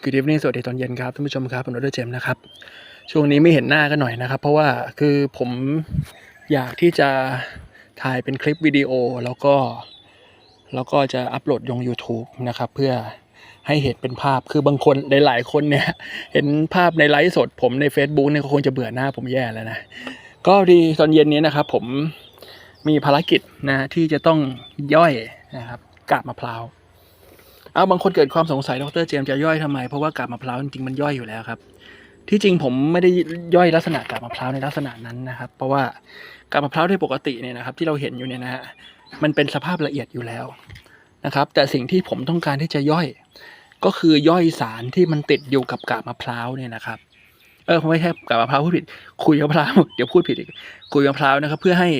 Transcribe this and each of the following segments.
คือดีฟนี่สวัสดีตอนเย็นครับท่านผู้ชมครับผมโรเดอร์เจมส์นะครับ ช่วงนี้ไม่เห็นหน้ากันหน่อยนะครับ เพราะว่าคือผมอยากที่จะถ่ายเป็นคลิปวิดีโอแล้วก็ แล้วก็จะอัปโหลดลง YouTube นะครับ เพื่อให้เห็นเป็นภาพคือบางคนหลายๆคนเนี่ย เห็นภาพในไลฟ์สด ผมใน Facebook เนี่ยก็คงจะเบื่อหน้าผมแย่แล้วนะ ก็ดีตอนเย็นนี้นะครับ ผมมีภารกิจนะที่จะต้องย่อยนะครับกาบมะพร้าว เอาบางคนเกิดความสงสัยดรเจมจะย่อยทำไม เพราะว่ากาบมะพร้าวจริงๆมันย่อยอยู่แล้วครับ ที่จริงผมไม่ได้ย่อยลักษณะกาบมะพร้าวในลักษณะนั้นนะครับ เพราะว่ากาบมะพร้าวโดยปกติเนี่ยนะครับ ที่เราเห็นอยู่เนี่ยนะฮะมันเป็นสภาพละเอียดอยู่แล้วนะครับ แต่สิ่งที่ผมต้องการที่จะย่อย ก็คือย่อยสารที่มันติดอยู่กับกาบมะพร้าวเนี่ยนะครับ เออผมไม่ใช่กาบมะพร้าวพูดผิด คุยมะพร้าวเดี๋ยวพูดผิดอีกคุยมะพร้าวนะครับ เพื่อให้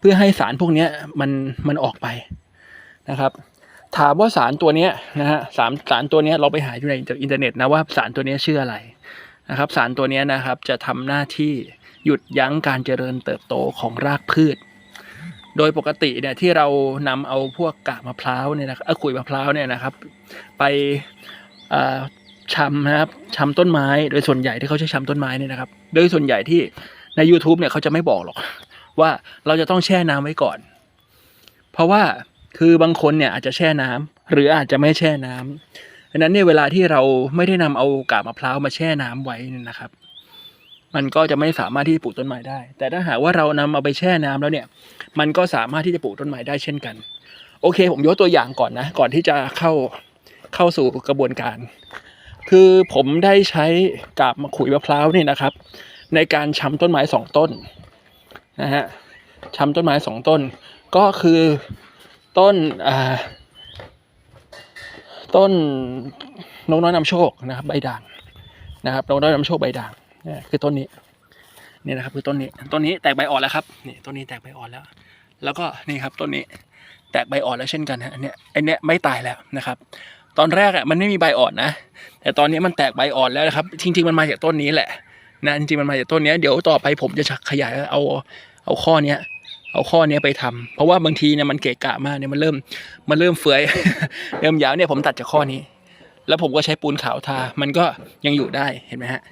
เพื่อให้สารพวกนี้มันมันออกไปนะครับ ถามว่าสารตัวนี้นะฮะสารสารตัวนี้เราไปหาอยู่ในอินเทอร์เน็ตนะว่าสารตัวนี้ชื่ออะไรนะครับ สารตัวนี้นะครับจะทำหน้าที่หยุดยั้งการเจริญเติบโตของรากพืช โดยปกติเนี่ยที่เรานำเอาพวกกาบมะพร้าวเนี่ยนะขุยมะพร้าวเนี่ยนะครับ ไปชำนะครับชำต้นไม้โดยส่วนใหญ่ที่เขาใช้ชำต้นไม้เนี่ยนะครับ โดยส่วนใหญ่ที่ใน YouTube เนี่ยเขาจะไม่บอกหรอก ว่าเราจะต้องแช่น้ำไว้ก่อน เพราะว่า คือบางคนเนี่ยอาจจะแช่น้ำหรืออาจจะไม่แช่น้ำดังนั้นเนี่ยเวลาที่เราไม่ได้นำเอากาบมะพร้าวมาแช่น้ำไว้เนี่ยนะครับ มันก็จะไม่สามารถที่จะปลูกต้นไม้ได้ แต่ถ้าหากว่าเรานำเอาไปแช่น้ำแล้วเนี่ย มันก็สามารถที่จะปลูกต้นไม้ได้เช่นกัน โอเค ผมยกตัวอย่างก่อนนะ ก่อนที่จะเข้าเข้าสู่กระบวนการ คือผมได้ใช้กาบมะขุยมะพร้าวนี่นะครับ ในการชำต้นไม้สองต้นนะฮะชำต้นไม้สองต้น ก็คือ ต้นต้นนกน้อยนำโชคนะครับ ใบด่างนะครับนกน้อยนำโชคใบด่างนี่คือต้นนี้นี่นะครับ คือต้นนี้ต้นนี้แตกใบอ่อนแล้วครับนี่ต้นนี้แตกใบอ่อนแล้ว แล้วก็นี่ครับต้นนี้แตกใบอ่อนแล้วเช่นกันฮะอันเนี้ยอันเนี้ยไม่ตายแล้วนะครับ ตอนแรกอะมันไม่มีใบอ่อนนะ แต่ตอนนี้มันแตกใบอ่อนแล้วนะครับ จริง ๆ มันมาจากต้นนี้แหละนะจริงๆมันมาจากต้นนี้เดี๋ยวต่อไปผมจะขยายเอาเอาข้อเนี้ย เอาข้อเนี้ยไปทำเพราะว่าบางทีเนี่ยมันเกะกะมากเนี่ยมันเริ่มมันเริ่มเฟื่อยเริ่มยาวเนี่ยผมตัดจากข้อนี้ แล้วผมก็ใช้ปูนขาวทา มันก็ยังอยู่ได้เห็นไหมฮะ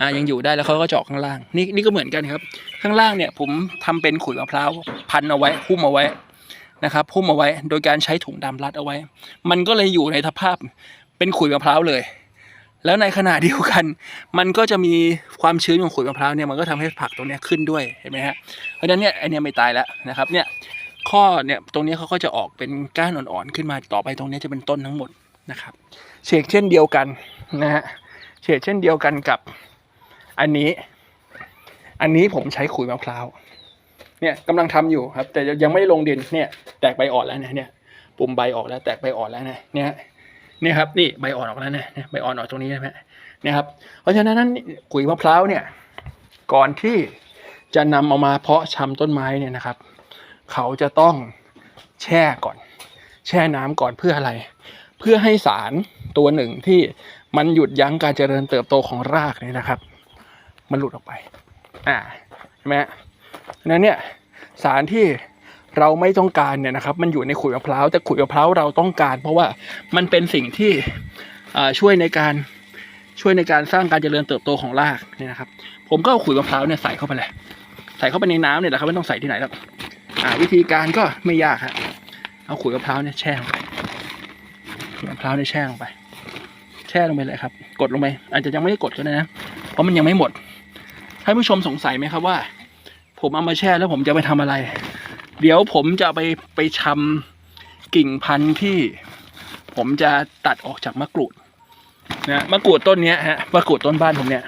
อ่ายังอยู่ได้แล้วเขาก็เจาะข้างล่าง นี่นี่ก็เหมือนกันครับ ข้างล่างเนี่ยผมทำเป็นขุยมะพร้าวพันเอาไว้หุ้มเอาไว้นะครับหุ้มเอาไว้ โดยการใช้ถุงดำรัดเอาไว้ มันก็เลยอยู่ในสภาพเป็นขุยมะพร้าวเลย แล้วในขณะเดียวกัน มันก็จะมีความชื้นของขุยมะพร้าวเนี่ยมันก็ทำให้ผักตรงนี้ขึ้นด้วยเห็นไหมฮะเพราะฉะนั้นเนี่ยไอเนี้ยไม่ตายแล้วนะครับเนี่ยข้อเนี่ยตรงนี้เขาก็จะออกเป็นก้านอ่อนๆขึ้นมาต่อไปตรงนี้จะเป็นต้นทั้งหมดนะครับเฉกเช่นเดียวกันนะฮะเฉกเช่นเดียวกันกับอันนี้ อันนี้ผมใช้ขุยมะพร้าวเนี่ยกำลังทำอยู่ครับ แต่ยังไม่ลงดินเนี่ยแตกใบอ่อนแล้วเนี่ยเนี่ยปุ่มใบออกแล้วแตกใบอ่อนแล้วนะเนี่ย นี่ครับนี่ใบอ่อนออกแล้วนะนี่ใบอ่อนออกตรงนี้ใช่ไหมนี่ครับ เพราะฉะนั้นนั้นขุยมะพร้าวเนี่ย ก่อนที่จะนำเอามาเพาะชำต้นไม้เนี่ยนะครับ เขาจะต้องแช่ก่อน แช่น้ำก่อนเพื่ออะไร เพื่อให้สารตัวหนึ่งที่มันหยุดยั้งการเจริญเติบโตของรากเนี่ยนะครับ มันหลุดออกไป อ่าใช่ไหมฮะนั้นเนี่ยสารที่ เราไม่ต้องการเนี่ยนะครับ มันอยู่ในขุยมะพร้าวแต่ขุยมะพร้าวเราต้องการ เพราะว่ามันเป็นสิ่งที่ช่วยในการช่วยในการสร้างการเจริญเติบโตของรากเนี่ยนะครับ ผมก็เอาขุยมะพร้าวเนี่ยใส่เข้าไปเลยใส่เข้าไปในน้ำเนี่ยแหละครับไม่ต้องใส่ที่ไหนหรอกอ่าวิธีการก็ไม่ยากครับเอาขุยมะพร้าวเนี่ยแช่ลงไปขุยมะพร้าวเนี่ยแช่ลงไป แช่ลงไปเลยครับ กดลงไป อาจจะยังไม่ได้กดก็ได้นะ เพราะมันยังไม่หมดท่านผู้ชมสงสัยไหมครับว่า ผมเอามาแช่แล้วผมจะไปทำอะไร เดี๋ยวผมจะไปไปชำกิ่งพันธุ์ที่ ผมจะตัดออกจากมะกรูดนะมะกรูดต้นเนี้ยฮะมะกรูดต้นบ้านผมเนี่ย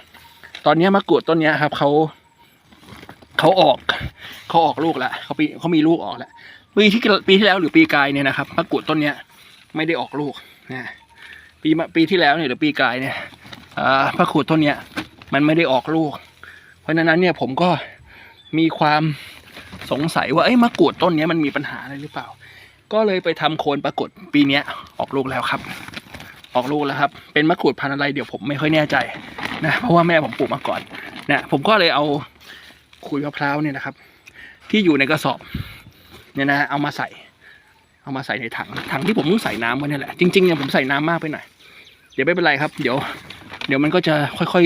ตอนนี้มะกรูดต้นเนี้ยครับเขาเขาออกเขาออกลูกแล้วเขาปีเขามีลูกออกแล้วปีที่ปีที่แล้วหรือปีกายเนี่ยนะครับมะกรูดต้นเนี้ยไม่ได้ออกลูกนะปีปีที่แล้วเนี่ยหรือปีกายเนี่ยอ่ามะกรูดต้นเนี้ยมันไม่ได้ออกลูก เพราะฉะนั้นเนี่ยผมก็มีความ สงสัยว่าเอ้ยมะกรูดต้นนี้มันมีปัญหาอะไรหรือเปล่า ก็เลยไปทำโคนปรากฏปีเนี้ยออกลูกแล้วครับ ออกลูกแล้วครับ เป็นมะกรูดพันธุ์อะไรเดี๋ยวผมไม่ค่อยแน่ใจนะเพราะว่าแม่ผมปลูกมาก่อนนะผมก็เลยเอาขุยมะพร้าวเนี่ยนะครับ ที่อยู่ในกระสอบเนี่ยนะเอามาใส่ เอามาใส่ในถังถังที่ผมต้องใส่น้ำไว้เนี่ยแหละจริงๆเนี่ยผมใส่น้ำมากไปหน่อยเดี๋ยวไม่เป็นไรครับ เดี๋ยว เดี๋ยวมันก็จะค่อย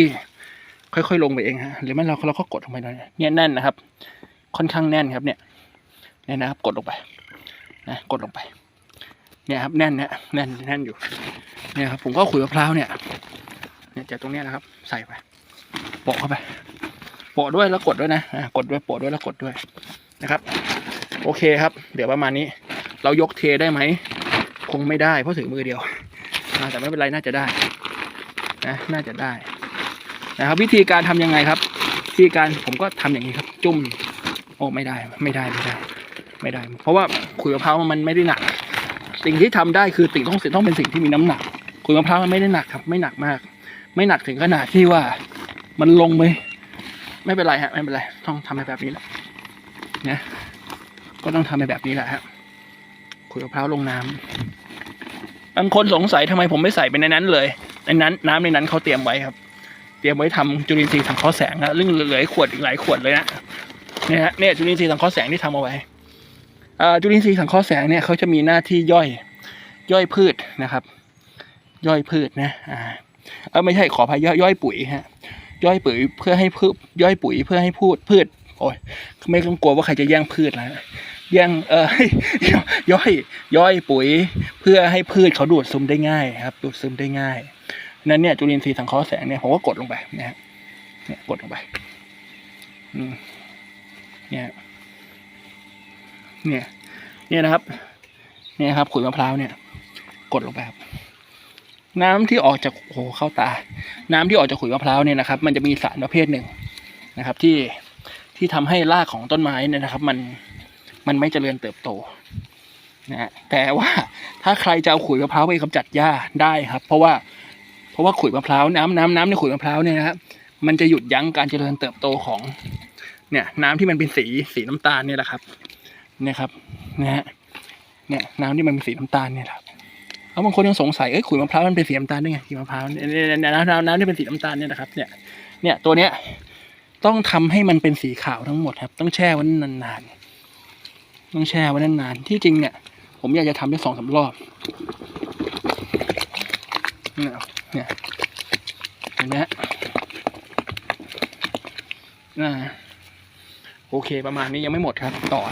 ๆค่อยๆลงไปเองฮะหรือไม่เราเราก็กดลงไปหน่อยเนี่ยแน่นนะครับ ค่อนข้างแน่นครับเนี่ยเนี่ยนะครับ กดลงไปนะกดลงไป เนี่ยครับแน่นเนี่ยแน่นแน่นอยู่ เนี่ยครับผมก็ขุยมะพร้าวเนี่ย เนี่ยจากตรงเนี้ยนะครับ ใส่ไปโปะเข้าไปโปะด้วยแล้วกดด้วยนะอ่ากดด้วยโปะด้วยแล้วกดด้วยนะครับ โอเคครับ เดี๋ยวประมาณนี้ เรายกเทได้ไหมคงไม่ได้เพราะถือมือเดียวแต่ไม่เป็นไรน่าจะได้นะน่าจะได้นะครับ วิธีการทำยังไงครับ วิธีการผมก็ทำอย่างนี้ครับ จุ่ม โอ้ไม่ได้ไม่ได้ไม่ได้ ไม่ได้ เพราะว่าขุยมะพร้าวมันไม่ได้หนัก สิ่งที่ทำได้คือสิ่งต้องต้องเป็นสิ่งที่มีน้ำหนักขุยมะพร้าวมันไม่ได้หนักครับ ไม่หนักมาก ไม่หนักถึงขนาดที่ว่ามันลงไปไม่เป็นไรฮะไม่เป็นไรต้องทำให้แบบนี้แหละนะก็ต้องทำให้แบบนี้แหละฮะขุยมะพร้าวลงน้ำบางคนสงสัยทำไมผมไม่ใส่ไปในนั้นเลย ในนั้น น้ำในนั้นเขาเตรียมไว้ครับ เตรียมไว้ทำจุลินทรีย์สังเคราะห์แสงนะเรื่องเหลือขวดอีกหลายขวดเลยนะ เนี่ยฮะเนี่ยจุลินทรีย์สังเคราะห์แสงที่ทำเอาไว้จุลินทรีย์สังเคราะห์แสงเนี่ยเขาจะมีหน้าที่ย่อยย่อยพืชนะครับ ย่อยพืชนะอ่าเออไม่ใช่ขออภัยย่อยปุ๋ยฮะย่อยปุ๋ยเพื่อให้พืชย่อยปุ๋ยเพื่อให้พูดพืชโอ้ยไม่ต้องกลัวว่าใครจะแย่งพืชนะแย่งเออย่อยย่อยปุ๋ย เพื่อให้พืชเขาดูดซึมได้ง่ายครับดูดซึมได้ง่ายนั้นเนี่ยจุลินทรีย์สังเคราะห์แสงเนี่ยผมก็กดลงไปนะฮะเนี่ยกดลงไป อืม เนี่ยเนี่ยเนี่ยนะครับ เนี่ยครับขุยมะพร้าวเนี่ย กดลงไปครับน้ำที่ออกจากโอ้โหเข้าตา น้ำที่ออกจากขุยมะพร้าวเนี่ยนะครับ มันจะมีสารประเภทหนึ่งนะครับ ที่ที่ทำให้รากของต้นไม้เนี่ยนะครับ มันมันไม่เจริญเติบโตนะฮะแต่ว่าถ้าใครจะเอาขุยมะพร้าวไปกำจัดหญ้าได้ครับ เพราะว่าเพราะว่าขุยมะพร้าวน้ำน้ำน้ำในขุยมะพร้าวเนี่ยนะครับมันจะหยุดยั้งการเจริญเติบโตของ เนี่ยน้ำที่มันเป็นสีสีน้ำตาลเนี่ยแหละครับ เนี่ยครับนะฮะเนี่ยน้ำที่มันเป็นสีน้ำตาลเนี่ยครับแล้วบางคนยังสงสัยเอ้ยขุยมะพร้าวมันเป็นสีน้ำตาลได้ไงขุยมะพร้าวเนี่ยน้ำน้ำน้ำที่เป็นสีน้ำตาลเนี่ยนะครับ เนี่ย เนี่ยตัวเนี้ยต้องทำให้มันเป็นสีขาวทั้งหมดครับ ต้องแช่ไว้นานๆต้องแช่ไว้นานๆที่จริงเนี่ย ผมอยากจะทำได้สองสามรอบเนี่ยเนี่ยเห็นไหมฮะอ่า โอเคประมาณนี้ยังไม่หมดครับ ต่อ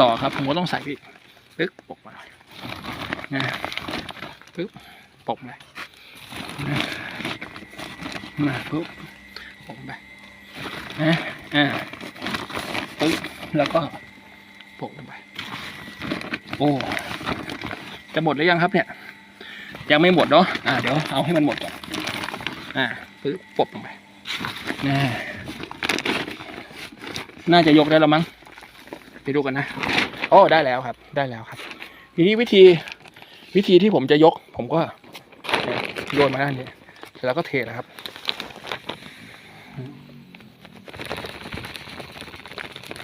ต่อครับ ผมก็ต้องใส่พี่ปึ๊กปกมาหน่อยนะปึ๊บปกไปนะมาปึ๊บปกไปนะอ่าปึ๊บแล้วก็ปกลงไป โอ้จะหมดหรือยังครับเนี่ย ยังไม่หมดเนาะอ่าเดี๋ยวเอาให้มันหมดก่อนอ่าปึ๊บปกลงไปนะ น่าจะยกได้แล้วมั้งไปดูกันนะโอ้ได้แล้วครับ ได้แล้วครับ ทีนี้วิธีวิธีที่ผมจะยก ผมก็โยนมาด้านนี้เสร็จแล้วก็เทนะครับ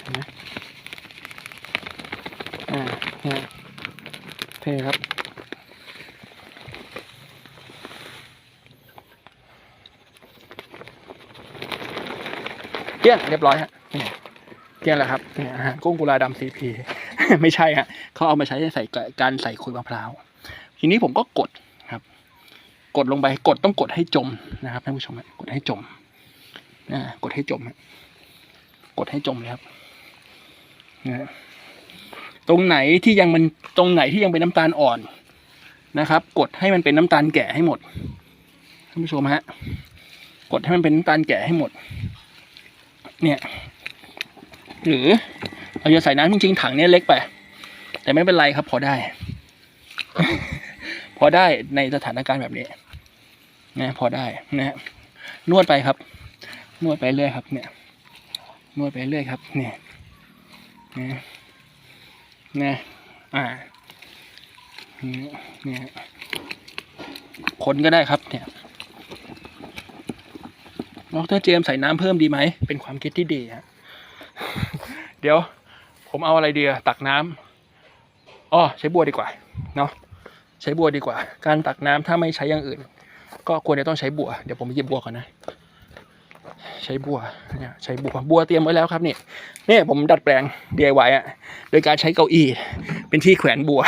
เห็นไหมอ่าเทครับเกี้ยงเรียบร้อยฮะ นี่ยเกลี้ยงแล้วครับเนี่ยฮะกุ้งกุลาดำซีพีไม่ใช่ฮะเขาเอามาใช้ใส่การใส่ขุยมะพร้าว ทีนี้ผมก็กดครับ กดลงไปกดต้องกดให้จมนะครับท่านผู้ชมกดให้จมอ่ากดให้จมกดให้จมเลยครับนะฮะตรงไหนที่ยังมันตรงไหนที่ยังเป็นน้ำตาลอ่อนนะครับ กดให้มันเป็นน้ำตาลแก่ให้หมดท่านผู้ชมฮะกดให้มันเป็นน้ำตาลแก่ให้หมด เนี่ย หรือเราจะใส่น้ำจริงๆถังเนี้ยเล็กไป แต่ไม่เป็นไรครับ พอได้ พอได้ในสถานการณ์แบบนี้นะพอได้นะฮะนวดไปครับ นวดไปเรื่อยครับ เนี่ย นวดไปเรื่อยครับ เนี่ยนะนะอ่าเนี่ยเนี่ยคนก็ได้ครับ เนี่ยดรเจมส์ใส่น้ำเพิ่มดีไหม เป็นความคิดที่ดีฮะ เดี๋ยว ผมเอาอะไรเดีอะตักน้ำอ๋อใช้บัวดีกว่าเนาะใช้บัวดีกว่า การตักน้ำถ้าไม่ใช้อย่างอื่น ก็ควรจะต้องใช้บัวเดี๋ยวผมไปหยิบบัวก่อนนะใช้บัวเนี่ยใช้บัวบัวเตรียมไว้แล้วครับนี่เนี่ยผมดัดแปลง DIY อะโดยการใช้เก้าอี้เป็นที่แขวนบัว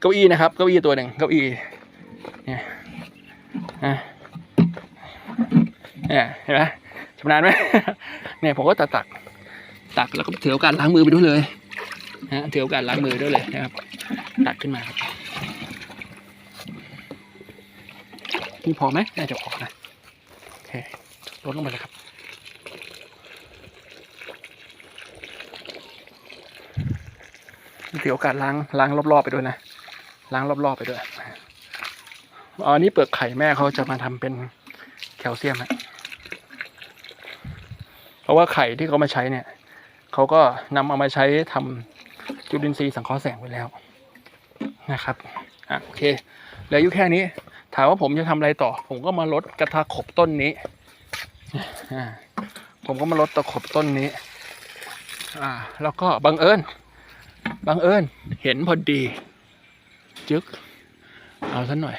เก้าอี้นะครับเก้าอี้ตัวหนึ่งเก้าอี้เนี่ยอะเนี่ยเห็นไหมชำนาญไหมเนี่ยผมก็ตักตัก ตักแล้วก็ถือโอกาสล้างมือไปด้วยเลยนะถือโอกาสล้างมือด้วยเลยนะครับ ตักขึ้นมาครับนี่พอไหมน่าจะพอนะโอเคลดลงไปเลยครับถือโอกาสล้างล้างรอบๆไปด้วยนะล้างรอบๆไปด้วยอ๋ออันนี้เปลือกไข่แม่เขาจะมาทำเป็นแคลเซียมนะเพราะว่าไข่ที่เขามาใช้เนี่ย เขาก็นำเอามาใช้ทำจุลินทรีย์สังเคราะห์แสงไปแล้วนะครับอะโอเคเหลืออยู่แค่นี้ ถามว่าผมจะทำอะไรต่อ ผมก็มาลดกระทาขบต้นนี้ผมก็มาลดตะขบต้นนี้ อ่า แล้วก็บังเอิญ บังเอิญ เห็นพอดี จึ๊กเอาสักหน่อย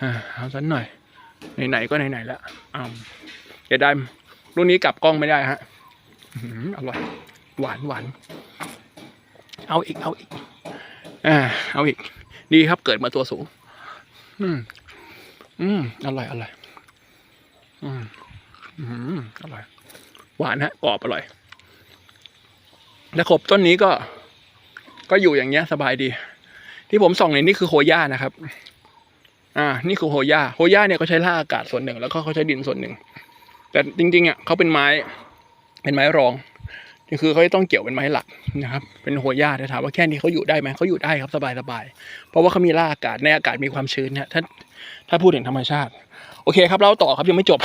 อ่า เอาสักหน่อย ไหนๆก็ไหนๆแล้วอ่าเดี๋ยวได้รุ่นนี้กลับกล้องไม่ได้ฮะ อื้อหืออร่อย หวานหวานเอาอีก เอาอีก อ่า เอาอีก ดีครับ เกิดมาตัวสูง อืม อืม อร่อย อร่อย อืม อืม อร่อย หวานฮะ กรอบอร่อยแล้วขบต้นนี้ก็ ก็อยู่อย่างเงี้ย สบายดี ที่ผมส่องเนี่ยนี่คือโฮย่านะครับ อ่า นี่คือโฮย่า โฮย่าเนี่ยเขาใช้ล่ากอากาศส่วนหนึ่ง แล้วก็เขาใช้ดินส่วนหนึ่ง แต่จริงๆอะเขาเป็นไม้ เป็นไม้รองนี่คือเขาจะต้องเกี่ยวเป็นไม้หลักนะครับ เป็นโฮย่าแต่ถามว่าแค่นี้เขาอยู่ได้ไหมเขาอยู่ได้ครับสบายสบายๆเพราะว่าเขามีล่าอากาศในอากาศมีความชื้นเนี่ยถ้าถ้าพูดถึงธรรมชาติ โอเคครับเล่าต่อครับยังไม่จบ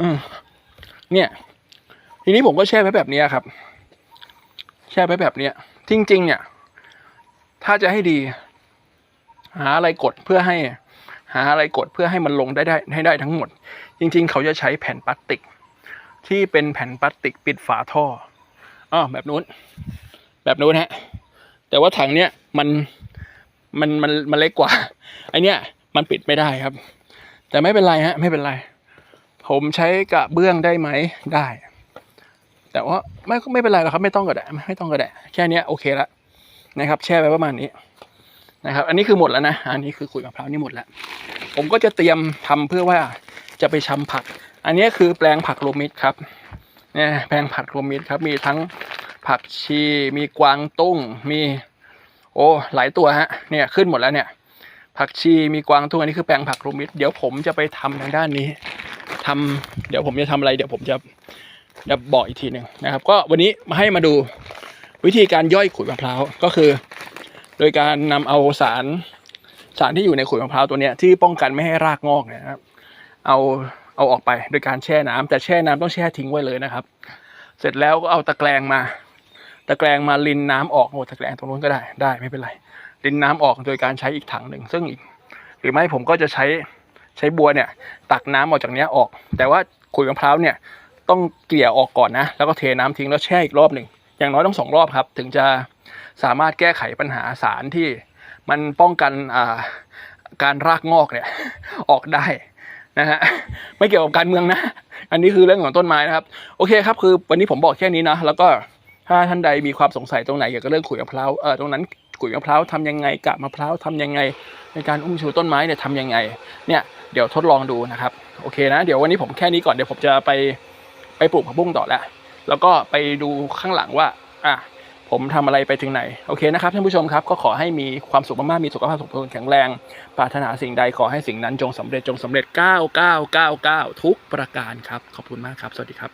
อืมเนี่ย ทีนี้ผมก็แช่ไว้แบบนี้ครับ แช่ไว้แบบเนี้ยจริง ๆ เนี่ย ถ้าจะให้ดี หาอะไรกดเพื่อให้ หาอะไรกดเพื่อให้มันลงได้ได้ให้ได้ทั้งหมด จริง ๆ เขาจะใช้แผ่นพลาสติก ที่เป็นแผ่นพลาสติกปิดฝาท่ออ๋อแบบนู้น แบบนู้นฮะ แต่ว่าถังเนี้ยมันมันมันมันเล็กกว่าไอเนี้ยมันปิดไม่ได้ครับ แต่ไม่เป็นไรฮะ ไม่เป็นไร ผมใช้กระเบื้องได้ไหมได้ แต่ว่าไม่ไม่เป็นไรหรอกครับ ไม่ต้องก็ได้ไม่ต้องก็ได้แค่เนี้ยโอเคละนะครับ แช่ไว้ประมาณนี้นะครับ อันนี้คือหมดแล้วนะ อันนี้คือขุยมะพร้าวนี่หมดแล้ว ผมก็จะเตรียมทำเพื่อว่าจะไปชำผัก อันนี้คือแปลงผักโรวมมิตรครับเนี่ยแปลงผักโรวมมิตรครับ มีทั้งผักชี มีกวางตุ้ง มี โอ้หลายตัวฮะ เนี่ยขึ้นหมดแล้วเนี่ย ผักชีมีกวางตุ้งอันนี้คือแปลงผักโรวมมิตร เดี๋ยวผมจะไปทำทางด้านนี้ทำเดี๋ยวผมจะทำอะไร เดี๋ยวผมจะเดี๋ยวบอกอีกทีหนึ่งนะครับ ก็วันนี้มาให้มาดูวิธีการย่อยขุยมะพร้าวก็คือ โดยการนำเอาสารสารที่อยู่ในขุยมะพร้าวตัวเนี้ยที่ป้องกันไม่ให้รากงอกนะครับ เอา เอาออกไปโดยการแช่น้ำแต่แช่น้ำต้องแช่ทิ้งไว้เลยนะครับ เสร็จแล้วก็เอาตะแกรงมา ตะแกรงมาลินน้ำออกโอ้ตะแกรงตรงนู้นก็ได้ได้ไม่เป็นไรลินน้ำออกโดยการใช้อีกถังหนึ่งซึ่งอีก หรือไม่ผมก็จะใช้ใช้บัวเนี่ย ตักน้ำออกจากเนี้ยออก แต่ว่าขุยมะพร้าวเนี่ยต้องเกลี่ยออกก่อนนะ แล้วก็เทน้ำทิ้งแล้วแช่อีกรอบหนึ่งอย่างน้อยต้องสองรอบครับ ถึงจะสามารถแก้ไขปัญหาสารที่มันป้องกันอ่าการรากงอกเนี่ยออกได้ นะฮะไม่เกี่ยวกับการเมืองนะ อันนี้คือเรื่องของต้นไม้นะครับ โอเคครับคือวันนี้ผมบอกแค่นี้นะ แล้วก็ถ้าท่านใดมีความสงสัยตรงไหนเกี่ยวกับเรื่องขุยมะพร้าวเออตรงนั้นขุยมะพร้าวทำยังไงกะมะพร้าวทำยังไง ในการอุ้มชูต้นไม้เนี่ยทำยังไงเนี่ยเดี๋ยวทดลองดูนะครับโอเคนะ เดี๋ยววันนี้ผมแค่นี้ก่อนเดี๋ยวผมจะไปไปปลูกผักบุ้งต่อแล้วแล้วก็ไปดูข้างหลังว่าอะ ผมทำอะไรไปถึงไหน โอเคนะครับท่านผู้ชมครับ ก็ขอให้มีความสุขมากๆ มีสุขภาพสมบูรณ์แข็งแรง ปรารถนาสิ่งใดขอให้สิ่งนั้นจงสำเร็จจงสำเร็จ 9999 ทุกประการครับ ขอบคุณมากครับ สวัสดีครับ